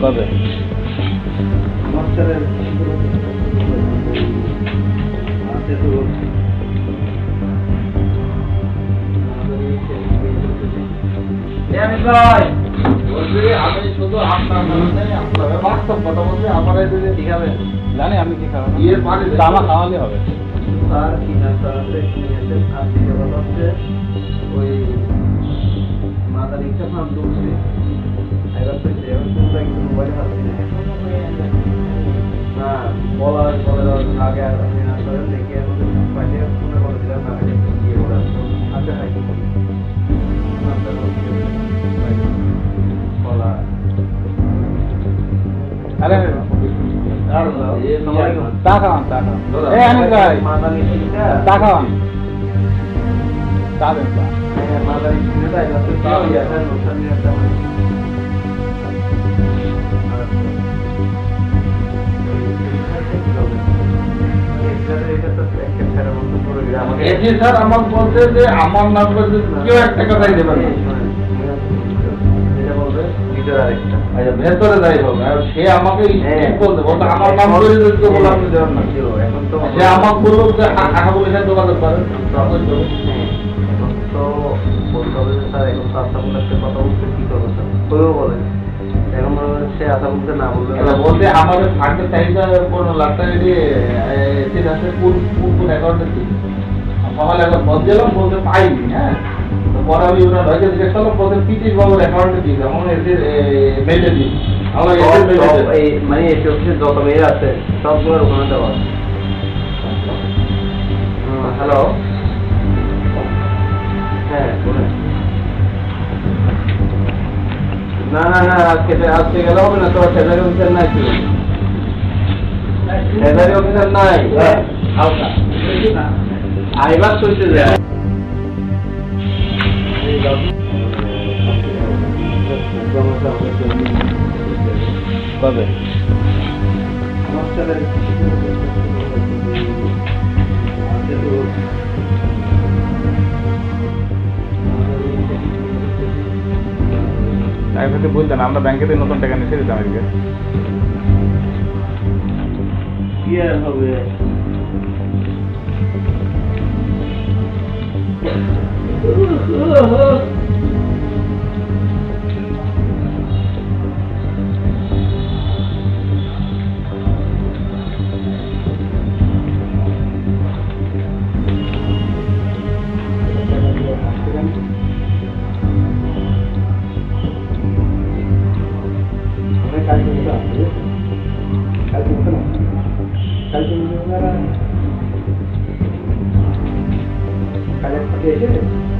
কবে আমি শুধু আপনার মানে আপনার বাস্তব কথা বলছি আমার এই দিকে জানি আমি কি পানি দামা খাওয়ালে হবে। আছে কিনেছে আর ওই মাদার ইচ্ছা ফার্ম আগে আর স্যার দেখে আমাদের পাইলে ফোনে বলে দিলাম না আগে গিয়ে বলে। আসতো আগে হাই বলা। আরে এ চা খাওয়ান এই আনিস ভাই। মাদার নিয়ে স্যার আমার বলতে যে আমার নাম করে কেউ একটা কথাই দেবেন না আচ্ছা ভেতরে যাই হোক আর সে আমাকে স্ট্রিক বলতে বলতে আমার নাম করে দিতে বলে আপনি দেবেন না। সে আমাকে বলল যে বলে সে যোগাযোগ করেন তো এটা বলতে আমাদের ফান্ডের চাহিদা পনেরো লাখ টাকা দিয়ে এসে আছে কোন কোন কোন অ্যাকাউন্টে কি সকালে বদ দিলাম বলতে পাইনি হ্যাঁ? পরে আমি হয়তো জিজ্ঞেস করলাম বলতে বাবুর অ্যাকাউন্টে দিয়েছে আমার এসে মেলে দিই আমার এসে মেলে মানে এসে অফিসে যত মেয়ে আছে সবগুলোর ওখানে দেওয়া হ্যালো হ্যাঁ না না না আজকে আজকে গেলে হবে না তোমার সেজারি অফিসার নাই ছিল সেজারি অফিসার নাই? হালকা আইবার চলছে যায় কবে? আমি বলতেন আমরা ব্যাংকে থেকে নতুন টাকা নিয়ে দিতাম আজকে। কি আর হবে? Kalian pakai aja